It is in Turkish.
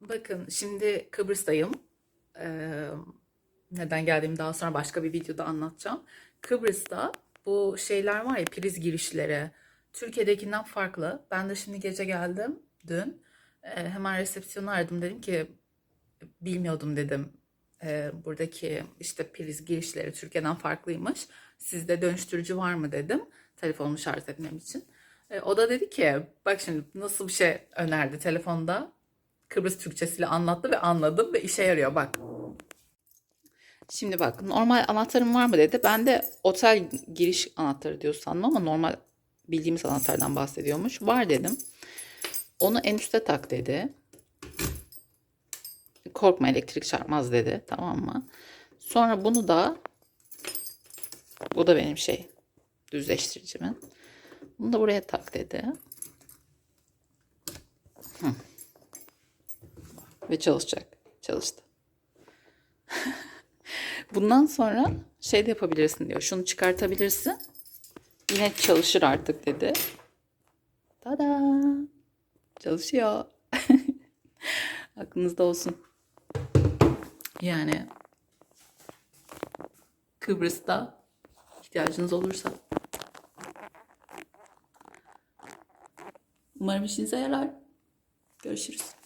Bakın şimdi Kıbrıs'tayım. Ee, neden geldiğimi daha sonra başka bir videoda anlatacağım. Kıbrıs'ta bu şeyler var ya priz girişleri. Türkiye'dekinden farklı. Ben de şimdi gece geldim dün. Ee, hemen resepsiyonu aradım. Dedim ki bilmiyordum dedim. Ee, buradaki işte priz girişleri Türkiye'den farklıymış. Sizde dönüştürücü var mı dedim. Telefonumu şarj etmem için. Ee, o da dedi ki bak şimdi nasıl bir şey önerdi telefonda. Kıbrıs Türkçesiyle anlattı ve anladım ve işe yarıyor bak. Şimdi bak normal anahtarım var mı dedi. Ben de otel giriş anahtarı diyor sandım ama normal bildiğimiz anahtardan bahsediyormuş. Var dedim. Onu en üste tak dedi. Korkma elektrik çarpmaz dedi. Tamam mı? Sonra bunu da bu da benim şey düzleştiricimin. Bunu da buraya tak dedi. Ve çalışacak. Çalıştı. Bundan sonra şey de yapabilirsin diyor. Şunu çıkartabilirsin. Yine çalışır artık dedi. Tada! Çalışıyor. Aklınızda olsun. Yani Kıbrıs'ta ihtiyacınız olursa. Umarım işinize yarar. Görüşürüz.